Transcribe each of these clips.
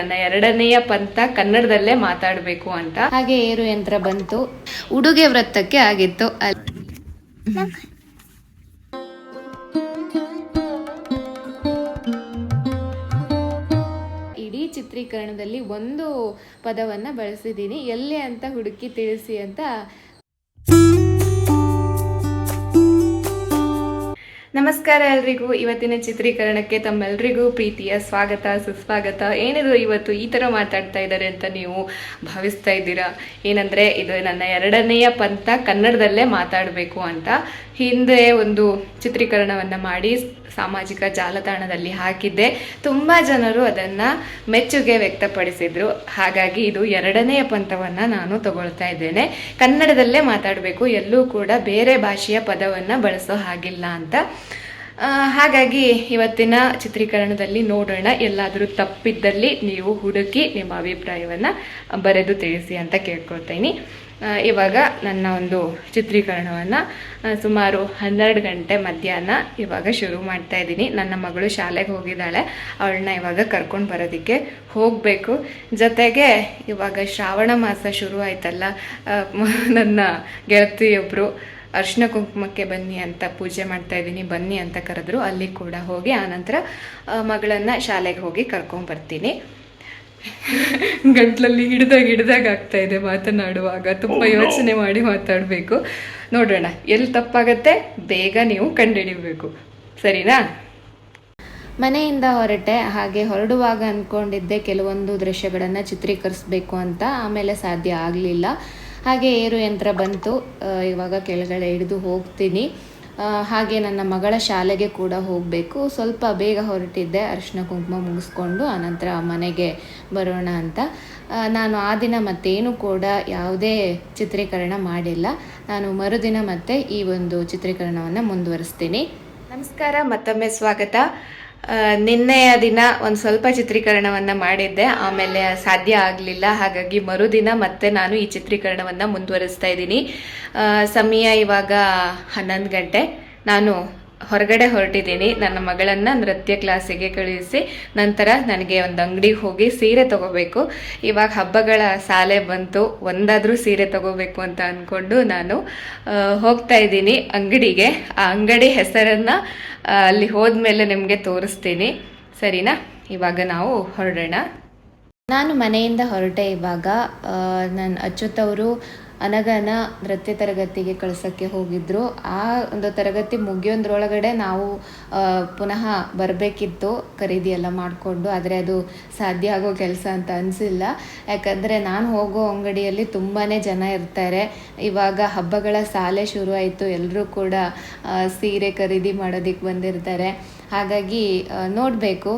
ನನ್ನ ಎರಡನೆಯ ಪಂಥ ಕನ್ನಡದಲ್ಲೇ ಮಾತಾಡಬೇಕು ಅಂತ. ಹಾಗೆ ಏರು ಯಂತ್ರ ಬಂತು. ಉಡುಗೆ ವೃತ್ತಕ್ಕೆ ಆಗಿತ್ತು. ಇಡೀ ಚಿತ್ರೀಕರಣದಲ್ಲಿ ಒಂದು ಪದವನ್ನ ಬಳಸಿದ್ದೀನಿ. ಎಲ್ಲಿ ಅಂತ ಹುಡುಕಿ ತಿಳಿಸಿ ಅಂತ ನಮಸ್ಕಾರ ಎಲ್ರಿಗೂ. ಇವತ್ತಿನ ಚಿತ್ರೀಕರಣಕ್ಕೆ ತಮ್ಮೆಲ್ರಿಗೂ ಪ್ರೀತಿಯ ಸ್ವಾಗತ, ಸುಸ್ವಾಗತ. ಏನಿದು ಇವತ್ತು ಈ ಥರ ಮಾತಾಡ್ತಾ ಇದ್ದಾರೆ ಅಂತ ನೀವು ಭಾವಿಸ್ತಾ ಇದ್ದೀರಾ? ಏನಂದರೆ ಇದು ನನ್ನ ಎರಡನೆಯ ಪಂಥ ಕನ್ನಡದಲ್ಲೇ ಮಾತಾಡಬೇಕು ಅಂತ. ಹಿಂದೆ ಒಂದು ಚಿತ್ರೀಕರಣವನ್ನು ಮಾಡಿ ಸಾಮಾಜಿಕ ಜಾಲತಾಣದಲ್ಲಿ ಹಾಕಿದ್ದೆ. ತುಂಬ ಜನರು ಅದನ್ನು ಮೆಚ್ಚುಗೆ ವ್ಯಕ್ತಪಡಿಸಿದರು. ಹಾಗಾಗಿ ಇದು ಎರಡನೆಯ ಪಂಥವನ್ನು ನಾನು ತಗೊಳ್ತಾ ಇದ್ದೇನೆ. ಕನ್ನಡದಲ್ಲೇ ಮಾತಾಡಬೇಕು. ಎಲ್ಲೂ ಕೂಡ ಬೇರೆ ಭಾಷೆಯ ಪದವನ್ನು ಬಳಸೋ ಹಾಗಿಲ್ಲ ಅಂತ. ಹಾಗಾಗಿ ಇವತ್ತಿನ ಚಿತ್ರೀಕರಣದಲ್ಲಿ ನೋಡೋಣ. ಎಲ್ಲಾದರೂ ತಪ್ಪಿದ್ದಲ್ಲಿ ನೀವು ಹುಡುಕಿ ನಿಮ್ಮ ಅಭಿಪ್ರಾಯವನ್ನು ಬರೆದು ತಿಳಿಸಿ ಅಂತ ಕೇಳ್ಕೊಳ್ತೀನಿ. ಇವಾಗ ನನ್ನ ಒಂದು ಚಿತ್ರೀಕರಣವನ್ನು ಸುಮಾರು ಹನ್ನೆರಡು ಗಂಟೆ ಮಧ್ಯಾಹ್ನ ಇವಾಗ ಶುರು ಮಾಡ್ತಾ ಇದ್ದೀನಿ. ನನ್ನ ಮಗಳು ಶಾಲೆಗೆ ಹೋಗಿದ್ದಾಳೆ. ಅವಳನ್ನ ಇವಾಗ ಕರ್ಕೊಂಡು ಬರೋದಕ್ಕೆ ಹೋಗಬೇಕು. ಜೊತೆಗೆ ಇವಾಗ ಶ್ರಾವಣ ಮಾಸ ಶುರು ಆಯ್ತಲ್ಲ ನನ್ನ ಗೆಳತಿಯೊಬ್ಬರು ಅರ್ಶಿನ ಕುಂಕುಮಕ್ಕೆ ಬನ್ನಿ ಅಂತ ಪೂಜೆ ಮಾಡ್ತಾ ಇದ್ದೀನಿ. ಬನ್ನಿ ಅಂತ ಕರೆದ್ರು. ಅಲ್ಲಿ ಕೂಡ ಹೋಗಿ ಆನಂತರ ಮಗಳನ್ನ ಶಾಲೆಗೆ ಹೋಗಿ ಕರ್ಕೊಂಡು ಬರ್ತೀನಿ. ಗಂಟ್ಲಲ್ಲಿ ಹಿಡ್ದಾಗ ಹಿಡ್ದಾಗ ಆಗ್ತಾ ಇದೆ ಮಾತನಾಡುವಾಗ. ತುಂಬ ಯೋಚನೆ ಮಾಡಿ ಮಾತಾಡಬೇಕು. ನೋಡೋಣ ಎಲ್ಲಿ ತಪ್ಪಾಗತ್ತೆ? ಬೇಗ ನೀವು ಕಂಡುಹಿಡಿಬೇಕು. ಸರಿನಾ? ಮನೆಯಿಂದ ಹೊರಟೆ ಹಾಗೆ ಹೊರಡುವಾಗ ಅಂದ್ಕೊಂಡಿದ್ದೆ ಕೆಲವೊಂದು ದೃಶ್ಯಗಳನ್ನು ಚಿತ್ರೀಕರಿಸಬೇಕು ಅಂತ. ಆಮೇಲೆ ಸಾಧ್ಯ ಆಗಲಿಲ್ಲ. ಹಾಗೆ ಏರು ಯಂತ್ರ ಬಂತು. ಇವಾಗ ಕೆಳಗಡೆ ಹಿಡಿದು ಹೋಗ್ತೀನಿ. ಹಾಗೆ ನನ್ನ ಮಗಳ ಶಾಲೆಗೆ ಕೂಡ ಹೋಗಬೇಕು. ಸ್ವಲ್ಪ ಬೇಗ ಹೊರಟಿದ್ದೆ. ಅರಿಶಿನ ಕುಂಕುಮ ಮುಗಿಸ್ಕೊಂಡು ಆನಂತರ ಮನೆಗೆ ಬರೋಣ ಅಂತ. ನಾನು ಆ ದಿನ ಮತ್ತೇನು ಕೂಡ ಯಾವುದೇ ಚಿತ್ರೀಕರಣ ಮಾಡಿಲ್ಲ. ನಾನು ಮರುದಿನ ಮತ್ತೆ ಈ ಒಂದು ಚಿತ್ರೀಕರಣವನ್ನು ಮುಂದುವರಿಸ್ತೀನಿ. ನಮಸ್ಕಾರ. ಮತ್ತೊಮ್ಮೆ ಸ್ವಾಗತ. ನಿನ್ನೆಯ ದಿನ ಒಂದು ಸ್ವಲ್ಪ ಚಿತ್ರೀಕರಣವನ್ನು ಮಾಡಿದ್ದೆ. ಆಮೇಲೆ ಸಾಧ್ಯ ಆಗಲಿಲ್ಲ. ಹಾಗಾಗಿ ಮರುದಿನ ಮತ್ತೆ ನಾನು ಈ ಚಿತ್ರೀಕರಣವನ್ನು ಮುಂದುವರಿಸ್ತಾ ಇದ್ದೀನಿ. ಸಮಯ ಇವಾಗ ಹನ್ನೊಂದು ಗಂಟೆ. ನಾನು ಹೊರಗಡೆ ಹೊರಟಿದ್ದೀನಿ. ನನ್ನ ಮಗಳನ್ನು ನೃತ್ಯ ಕ್ಲಾಸಿಗೆ ಕಳುಹಿಸಿ ನಂತರ ನನಗೆ ಒಂದು ಅಂಗಡಿಗೆ ಹೋಗಿ ಸೀರೆ ತಗೋಬೇಕು. ಇವಾಗ ಹಬ್ಬಗಳ ಸಾಲೆ ಬಂತು, ಒಂದಾದರೂ ಸೀರೆ ತಗೋಬೇಕು ಅಂತ ಅಂದ್ಕೊಂಡು ನಾನು ಹೋಗ್ತಾ ಇದ್ದೀನಿ ಅಂಗಡಿಗೆ. ಆ ಅಂಗಡಿ ಹೆಸರನ್ನು ಅಲ್ಲಿ ಹೋದ್ಮೇಲೆ ನಿಮಗೆ ತೋರಿಸ್ತೀನಿ. ಸರಿನಾ? ಇವಾಗ ನಾವು ಹೊರಡೋಣ. ನಾನು ಮನೆಯಿಂದ ಹೊರಟೆ ಇವಾಗ ನನ್ನ ಅಚ್ಯುತವರು ಅನಗನ ನೃತ್ಯ ತರಗತಿಗೆ ಕಳ್ಸೋಕ್ಕೆ ಹೋಗಿದ್ರು. ಆ ಒಂದು ತರಗತಿ ಮುಗಿಯೋದ್ರೊಳಗಡೆ ನಾವು ಪುನಃ ಬರಬೇಕಿತ್ತು, ಖರೀದಿ ಎಲ್ಲ ಮಾಡಿಕೊಂಡು, ಆದರೆ ಅದು ಸಾಧ್ಯ ಆಗೋ ಕೆಲಸ ಅಂತ ಅನಿಸಿಲ್ಲ. ಯಾಕಂದರೆ ನಾನು ಹೋಗೋ ಅಂಗಡಿಯಲ್ಲಿ ತುಂಬಾ ಜನ ಇರ್ತಾರೆ. ಇವಾಗ ಹಬ್ಬಗಳ ಸಾಲೆ ಶುರು ಆಯಿತು ಎಲ್ಲರೂ ಕೂಡ ಸೀರೆ ಖರೀದಿ ಮಾಡೋದಕ್ಕೆ ಬಂದಿರ್ತಾರೆ. ಹಾಗಾಗಿ ನೋಡಬೇಕು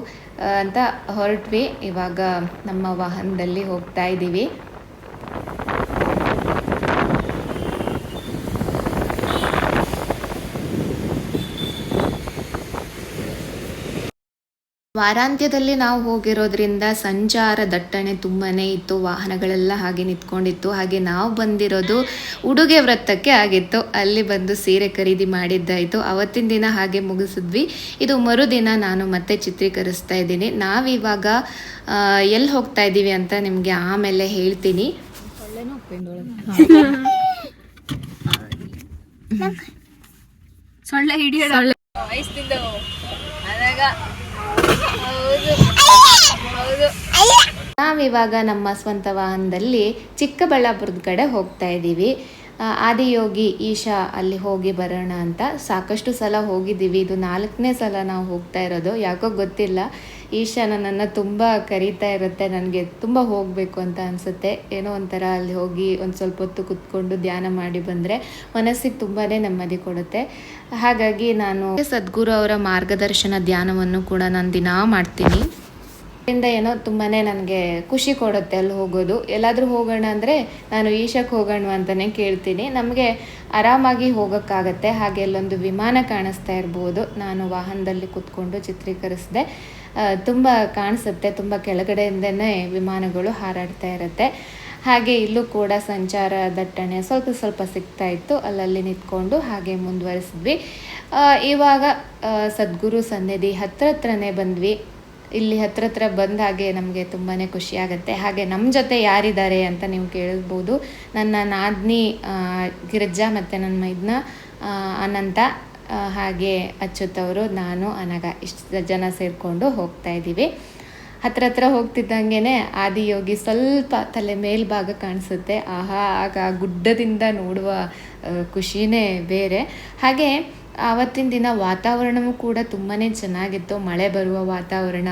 ಅಂತ ಹೊರಟ್ವಿ. ಇವಾಗ ನಮ್ಮ ವಾಹನದಲ್ಲಿ ಹೋಗ್ತಾ ಇದ್ದೀವಿ ವಾರಾಂತ್ಯದಲ್ಲಿ ನಾವು ಹೋಗಿರೋದ್ರಿಂದ ಸಂಚಾರ ದಟ್ಟಣೆ ತುಂಬಾನೇ ಇತ್ತು. ವಾಹನಗಳೆಲ್ಲ ಹಾಗೆ ನಿಂತ್ಕೊಂಡಿತ್ತು. ಹಾಗೆ ನಾವು ಬಂದಿರೋದು ಉಡುಗೆ ವೃತ್ತಕ್ಕೆ ಆಗಿತ್ತು. ಅಲ್ಲಿ ಬಂದು ಸೀರೆ ಖರೀದಿ ಮಾಡಿದ್ದಾಯಿತು. ಅವತ್ತಿನ ದಿನ ಹಾಗೆ ಮುಗಿಸಿದ್ವಿ. ಇದು ಮರುದಿನ ನಾನು ಮತ್ತೆ ಚಿತ್ರೀಕರಿಸ್ತಾ ಇದ್ದೀನಿ. ನಾವಿವಾಗ ಎಲ್ಲಿ ಹೋಗ್ತಾ ಇದ್ದೀವಿ ಅಂತ ನಿಮಗೆ ಆಮೇಲೆ ಹೇಳ್ತೀನಿ. ಸೊಳ್ಳೆ ಹಿಡಿಯೋಣ. ವಯಸ್ಸಿಂದ ನಾವಿವಾಗ ನಮ್ಮ ಸ್ವಂತ ವಾಹನದಲ್ಲಿ ಚಿಕ್ಕಬಳ್ಳಾಪುರದ ಕಡೆ ಹೋಗ್ತಾ ಇದ್ದೀವಿ. ಆದಿಯೋಗಿ ಈಶಾ ಅಲ್ಲಿ ಹೋಗಿ ಬರೋಣ ಅಂತ ಸಾಕಷ್ಟು ಸಲ ಹೋಗಿದ್ದೀವಿ. ಇದು ನಾಲ್ಕನೇ ಸಲ ನಾವು ಹೋಗ್ತಾ ಇರೋದು. ಯಾಕೋ ಗೊತ್ತಿಲ್ಲ. ಈಶಾ ನನ್ನನ್ನು ತುಂಬ ಕರೀತಾ ಇರುತ್ತೆ, ನನಗೆ ತುಂಬ ಹೋಗಬೇಕು ಅಂತ ಅನಿಸುತ್ತೆ. ಏನೋ ಒಂಥರ ಅಲ್ಲಿ ಹೋಗಿ ಒಂದು ಸ್ವಲ್ಪ ಹೊತ್ತು ಕುತ್ಕೊಂಡು ಧ್ಯಾನ ಮಾಡಿ ಬಂದರೆ ಮನಸ್ಸಿಗೆ ತುಂಬಾ ನೆಮ್ಮದಿ ಕೊಡುತ್ತೆ. ಹಾಗಾಗಿ ನಾನು ಸದ್ಗುರು ಅವರ ಮಾರ್ಗದರ್ಶನ ಧ್ಯಾನವನ್ನು ಕೂಡ ನಾನು ದಿನಾ ಮಾಡ್ತೀನಿ. ಅದರಿಂದ ಏನೋ ತುಂಬಾ ನನಗೆ ಖುಷಿ ಕೊಡುತ್ತೆ ಅಲ್ಲಿ ಹೋಗೋದು. ಎಲ್ಲಾದರೂ ಹೋಗೋಣ ಅಂದರೆ ನಾನು ಈಶಕ್ಕೆ ಹೋಗೋಣ ಅಂತಲೇ ಕೇಳ್ತೀನಿ. ನಮಗೆ ಆರಾಮಾಗಿ ಹೋಗೋಕ್ಕಾಗತ್ತೆ. ಹಾಗೆ ಅಲ್ಲೊಂದು ವಿಮಾನ ಕಾಣಿಸ್ತಾ ಇರ್ಬೋದು. ನಾನು ವಾಹನದಲ್ಲಿ ಕುತ್ಕೊಂಡು ಚಿತ್ರೀಕರಿಸಿದೆ. ತುಂಬ ಕಾಣಿಸುತ್ತೆ. ತುಂಬ ಕೆಳಗಡೆಯಿಂದನೇ ವಿಮಾನಗಳು ಹಾರಾಡ್ತಾ ಇರುತ್ತೆ. ಹಾಗೆ ಇಲ್ಲೂ ಕೂಡ ಸಂಚಾರ ದಟ್ಟಣೆ ಸ್ವಲ್ಪ ಸ್ವಲ್ಪ ಸಿಗ್ತಾ ಇತ್ತು. ಅಲ್ಲಲ್ಲಿ ನಿಂತ್ಕೊಂಡು ಹಾಗೆ ಮುಂದುವರಿಸಿದ್ವಿ. ಇವಾಗ ಸದ್ಗುರು ಸನ್ನಿಧಿ ಹತ್ರ ಹತ್ರನೇ ಬಂದ್ವಿ. ಇಲ್ಲಿ ಹತ್ರ ಹತ್ರ ಬಂದ ಹಾಗೆ ನಮಗೆ ತುಂಬಾ ಖುಷಿ ಆಗುತ್ತೆ. ಹಾಗೆ ನಮ್ಮ ಜೊತೆ ಯಾರಿದ್ದಾರೆ ಅಂತ ನೀವು ಕೇಳಬಹುದು ನನ್ನ ನಾದ್ನಿ ಗಿರಿಜಾ ಮತ್ತು ನನ್ನ ಮೈದ್ನ ಅನಂತ. ಹಾಗೆ ಅಚ್ಚುತ್ತವರು, ನಾನು, ಅನಗ ಇಷ್ಟು ಜನ ಸೇರಿಕೊಂಡು ಹೋಗ್ತಾ ಇದ್ದೀವಿ. ಹತ್ರ ಹತ್ರ ಹೋಗ್ತಿದ್ದಂಗೆ ಆದಿಯೋಗಿ ಸ್ವಲ್ಪ ತಲೆ ಮೇಲ್ಭಾಗ ಕಾಣಿಸುತ್ತೆ. ಆಹಾ, ಆಗ ಗುಡ್ಡದಿಂದ ನೋಡುವ ಖುಷಿನೇ ಬೇರೆ. ಹಾಗೆ ಆವತ್ತಿನ ದಿನ ವಾತಾವರಣವೂ ಕೂಡ ತುಂಬಾ ಚೆನ್ನಾಗಿತ್ತು. ಮಳೆ ಬರುವ ವಾತಾವರಣ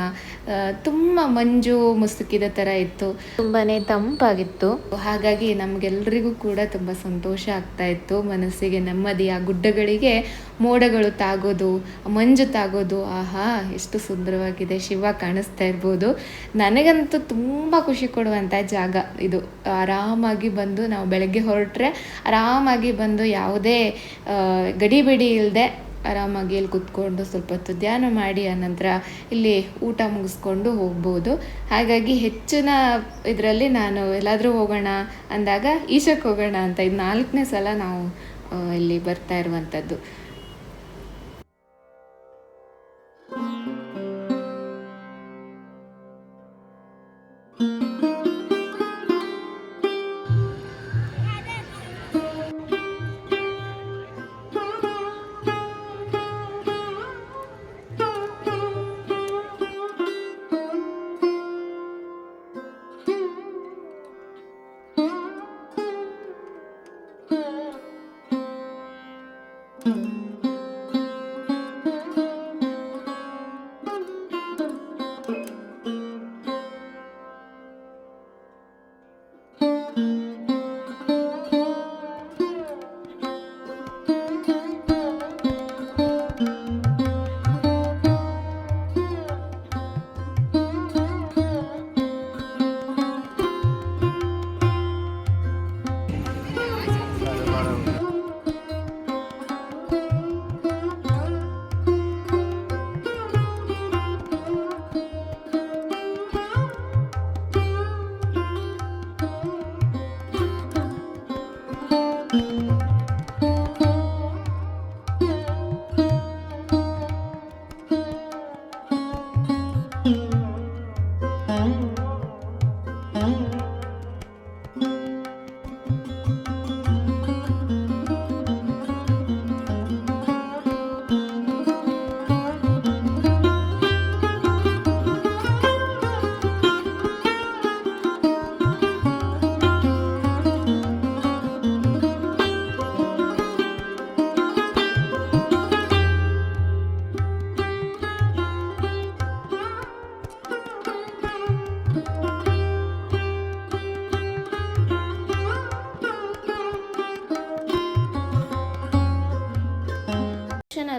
ತುಂಬ ಮಂಜು ಮುಸುಕಿದ ಥರ ಇತ್ತು. ತುಂಬಾ ತಂಪಾಗಿತ್ತು. ಹಾಗಾಗಿ ನಮಗೆಲ್ಲರಿಗೂ ಕೂಡ ತುಂಬ ಸಂತೋಷ ಆಗ್ತಾ ಇತ್ತು. ಮನಸ್ಸಿಗೆ ನೆಮ್ಮದಿ, ಆ ಗುಡ್ಡಗಳಿಗೆ ಮೋಡಗಳು ತಾಗೋದು, ಮಂಜು ತಾಗೋದು, ಆಹಾ, ಎಷ್ಟು ಸುಂದರವಾಗಿದೆ. ಶಿವ ಕಾಣಿಸ್ತಾ ಇರ್ಬೋದು. ನನಗಂತೂ ತುಂಬ ಖುಷಿ ಕೊಡುವಂಥ ಜಾಗ ಇದು. ಆರಾಮಾಗಿ ಬಂದು ನಾವು ಬೆಳಗ್ಗೆ ಹೊರಟ್ರೆ ಆರಾಮಾಗಿ ಬಂದು ಯಾವುದೇ ಗಡಿಬಿಡಿ ಇಲ್ಲದೆ ಆರಾಮಾಗಿ ಇಲ್ಲಿ ಕುತ್ಕೊಂಡು ಸ್ವಲ್ಪ ಹೊತ್ತು ಧ್ಯಾನ ಮಾಡಿ, ಆನಂತರ ಇಲ್ಲಿ ಊಟ ಮುಗಿಸ್ಕೊಂಡು ಹೋಗ್ಬೋದು. ಹಾಗಾಗಿ ಹೆಚ್ಚಿನ ಇದರಲ್ಲಿ ನಾನು ಎಲ್ಲಾದರೂ ಹೋಗೋಣ ಅಂದಾಗ ಈಶಕ್ಕೆ ಹೋಗೋಣ ಅಂತ, ಇದು ನಾಲ್ಕನೇ ಸಲ ನಾವು ಇಲ್ಲಿ ಬರ್ತಾ ಇರುವಂಥದ್ದು.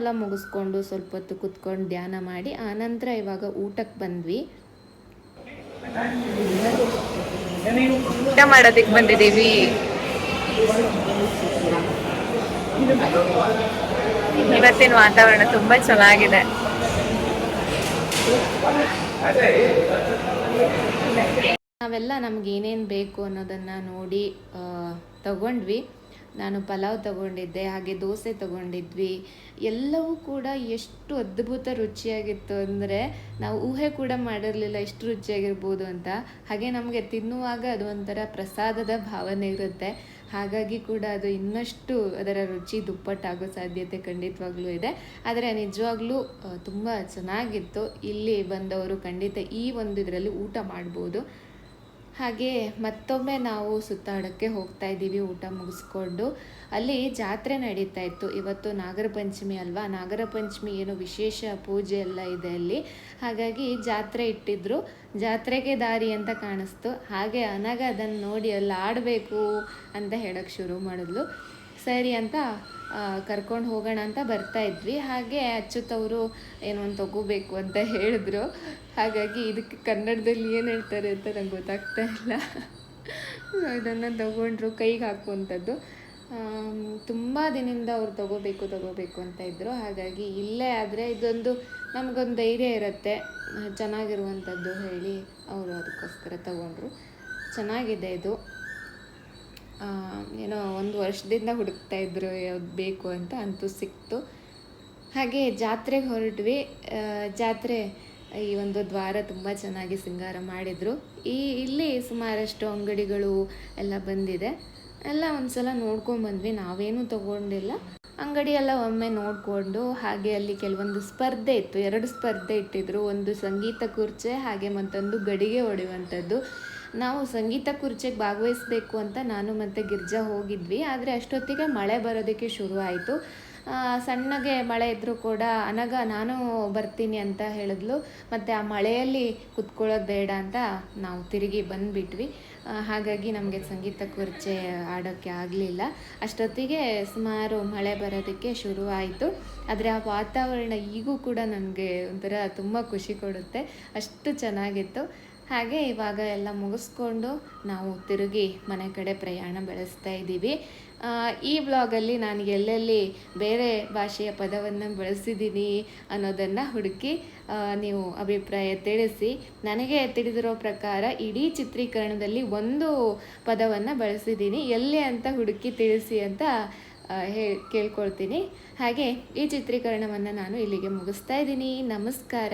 ಎಲ್ಲ ಮುಗಿಸ್ಕೊಂಡು ಸ್ವಲ್ಪ ಹೊತ್ತು ಕುತ್ಕೊಂಡು ಧ್ಯಾನ ಮಾಡಿ, ಆನಂತರ ಇವಾಗ ಊಟಕ್ಕೆ ಬಂದ್ವಿ. ಊಟ ಮಾಡೋದಕ್ಕೆ ಬಂದಿದ್ದೀವಿ. ಇವತ್ತಿನ ವಾತಾವರಣ ತುಂಬಾ ಚೆನ್ನಾಗಿದೆ. ನಾವೆಲ್ಲ ನಮ್ಗೆ ಏನೇನು ಬೇಕು ಅನ್ನೋದನ್ನು ನೋಡಿ ತಗೊಂಡ್ವಿ. ನಾನು ಪಲಾವ್ ತಗೊಂಡಿದ್ದೆ, ಹಾಗೆ ದೋಸೆ ತಗೊಂಡಿದ್ವಿ. ಎಲ್ಲವೂ ಕೂಡ ಎಷ್ಟು ಅದ್ಭುತ ರುಚಿಯಾಗಿತ್ತು ಅಂದರೆ ನಾವು ಊಹೆ ಕೂಡ ಮಾಡಿರಲಿಲ್ಲ ಎಷ್ಟು ರುಚಿಯಾಗಿರ್ಬೋದು ಅಂತ. ಹಾಗೆ ನಮಗೆ ತಿನ್ನುವಾಗ ಅದು ಒಂಥರ ಪ್ರಸಾದದ ಭಾವನೆ ಇರುತ್ತೆ. ಹಾಗಾಗಿ ಕೂಡ ಅದು ಇನ್ನಷ್ಟು ಅದರ ರುಚಿ ದುಪ್ಪಟ್ಟಾಗೋ ಸಾಧ್ಯತೆ ಖಂಡಿತವಾಗ್ಲೂ ಇದೆ. ಆದರೆ ನಿಜವಾಗ್ಲೂ ತುಂಬ ಚೆನ್ನಾಗಿತ್ತು. ಇಲ್ಲಿ ಬಂದವರು ಖಂಡಿತ ಈ ಒಂದು ಇದರಲ್ಲಿ ಊಟ ಮಾಡ್ಬೋದು. ಹಾಗೆ ಮತ್ತೊಮ್ಮೆ ನಾವು ಸುತ್ತಾಡೋಕ್ಕೆ ಹೋಗ್ತಾ ಇದ್ದೀವಿ, ಊಟ ಮುಗಿಸ್ಕೊಂಡು. ಅಲ್ಲಿ ಜಾತ್ರೆ ನಡೀತಾ ಇತ್ತು. ಇವತ್ತು ನಾಗರ ಪಂಚಮಿ ಅಲ್ವಾ? ನಾಗರ ಪಂಚಮಿ ಏನು ವಿಶೇಷ ಪೂಜೆ ಎಲ್ಲ ಇದೆ ಅಲ್ಲಿ. ಹಾಗಾಗಿ ಜಾತ್ರೆ ಇಟ್ಟಿದ್ರು. ಜಾತ್ರೆಗೆ ದಾರಿ ಅಂತ ಕಾಣಿಸ್ತು. ಹಾಗೆ ಅನಗ ಅದನ್ನು ನೋಡಿ ಅಲ್ಲಿ ಆಡಬೇಕು ಅಂತ ಹೇಳೋಕ್ಕೆ ಶುರು ಮಾಡಿದ್ಲು. ಸರಿ ಅಂತ ಕರ್ಕೊಂಡು ಹೋಗೋಣ ಅಂತ ಬರ್ತಾ ಇದ್ವಿ. ಹಾಗೆ ಅಚ್ಚುತ್ತವರು ಏನೋ ಒಂದು ತಗೋಬೇಕು ಅಂತ ಹೇಳಿದ್ರು. ಹಾಗಾಗಿ ಇದಕ್ಕೆ ಕನ್ನಡದಲ್ಲಿ ಏನು ಹೇಳ್ತಾರೆ ಅಂತ ನಂಗೆ ಗೊತ್ತಾಗ್ತಾ ಇಲ್ಲ. ಇದನ್ನು ತಗೊಂಡ್ರು ಕೈಗೆ ಹಾಕುವಂಥದ್ದು. ತುಂಬ ದಿನದಿಂದ ಅವ್ರು ತಗೋಬೇಕು ತಗೋಬೇಕು ಅಂತ ಇದ್ದರು ಹಾಗಾಗಿ ಇಲ್ಲೇ ಆದರೆ ಇದೊಂದು ನಮಗೊಂದು ಧೈರ್ಯ ಇರುತ್ತೆ. ಚೆನ್ನಾಗಿರುವಂಥದ್ದು ಹೇಳಿ ಅವರು ಅದಕ್ಕೋಸ್ಕರ ತಗೊಂಡ್ರು. ಚೆನ್ನಾಗಿದೆ ಇದು. ಏನೋ ಒಂದು ವರ್ಷದಿಂದ ಹುಡುಕ್ತಾ ಇದ್ರು, ಯಾವ್ದು ಬೇಕು ಅಂತ ಅಂತೂ ಸಿಕ್ತು. ಹಾಗೆ ಜಾತ್ರೆಗೆ ಹೊರಟ್ವಿ. ಜಾತ್ರೆ, ಈ ಒಂದು ದ್ವಾರ ತುಂಬ ಚೆನ್ನಾಗಿ ಸಿಂಗಾರ ಮಾಡಿದರು. ಈ, ಇಲ್ಲಿ ಸುಮಾರಷ್ಟು ಅಂಗಡಿಗಳು ಎಲ್ಲ ಬಂದಿದೆ. ಎಲ್ಲ ಒಂದ್ಸಲ ನೋಡ್ಕೊಂಡು ಬಂದ್ವಿ. ನಾವೇನು ತಗೊಂಡಿಲ್ಲ. ಅಂಗಡಿ ಎಲ್ಲ ಒಮ್ಮೆ ನೋಡಿಕೊಂಡು, ಹಾಗೆ ಅಲ್ಲಿ ಕೆಲವೊಂದು ಸ್ಪರ್ಧೆ ಇತ್ತು. ಎರಡು ಸ್ಪರ್ಧೆ ಇಟ್ಟಿದ್ರು. ಒಂದು ಸಂಗೀತ ಕುರ್ಚೆ, ಹಾಗೆ ಮತ್ತೊಂದು ಗಡಿಗೆ ಹೊಡೆಯುವಂಥದ್ದು. ನಾವು ಸಂಗೀತ ಕುರ್ಚೆಗೆ ಭಾಗವಹಿಸಬೇಕು ಅಂತ ನಾನು ಮತ್ತು ಗಿರ್ಜಾ ಹೋಗಿದ್ವಿ, ಆದರೆ ಅಷ್ಟೊತ್ತಿಗೆ ಮಳೆ ಬರೋದಕ್ಕೆ ಶುರು ಆಯಿತು ಸಣ್ಣಗೆ ಮಳೆ ಇದ್ದರೂ ಕೂಡ ಅನಗ ನಾನು ಬರ್ತೀನಿ ಅಂತ ಹೇಳಿದ್ಲು. ಮತ್ತು ಆ ಮಳೆಯಲ್ಲಿ ಕುತ್ಕೊಳ್ಳೋದು ಬೇಡ ಅಂತ ನಾವು ತಿರುಗಿ ಬಂದುಬಿಟ್ವಿ. ಹಾಗಾಗಿ ನಮಗೆ ಸಂಗೀತ ಕುರ್ಚೆ ಆಡೋಕ್ಕೆ ಆಗಲಿಲ್ಲ. ಅಷ್ಟೊತ್ತಿಗೆ ಸುಮಾರು ಮಳೆ ಬರೋದಕ್ಕೆ ಶುರು ಆಯಿತು ಆದರೆ ಆ ವಾತಾವರಣ ಈಗೂ ಕೂಡ ನನಗೆ ಒಂಥರ ತುಂಬ ಖುಷಿ ಕೊಡುತ್ತೆ. ಅಷ್ಟು ಚೆನ್ನಾಗಿತ್ತು. ಹಾಗೆ ಇವಾಗ ಎಲ್ಲ ಮುಗಿಸ್ಕೊಂಡು ನಾವು ತಿರುಗಿ ಮನೆ ಕಡೆ ಪ್ರಯಾಣ ಬೆಳೆಸ್ತಾ ಇದ್ದೀವಿ. ಈ ಬ್ಲಾಗಲ್ಲಿ ನಾನು ಎಲ್ಲೆಲ್ಲಿ ಬೇರೆ ಭಾಷೆಯ ಪದವನ್ನು ಬಳಸಿದ್ದೀನಿ ಅನ್ನೋದನ್ನು ಹುಡುಕಿ ನೀವು ಅಭಿಪ್ರಾಯ ತಿಳಿಸಿ. ನನಗೆ ತಿಳಿದಿರೋ ಪ್ರಕಾರ ಇಡೀ ಚಿತ್ರೀಕರಣದಲ್ಲಿ ಒಂದು ಪದವನ್ನು ಬಳಸಿದ್ದೀನಿ. ಎಲ್ಲಿ ಅಂತ ಹುಡುಕಿ ತಿಳಿಸಿ ಅಂತ ಹೇ, ಕೇಳ್ಕೊಳ್ತೀನಿ. ಹಾಗೆ ಈ ಚಿತ್ರೀಕರಣವನ್ನು ನಾನು ಇಲ್ಲಿಗೆ ಮುಗಿಸ್ತಾ ಇದ್ದೀನಿ. ನಮಸ್ಕಾರ.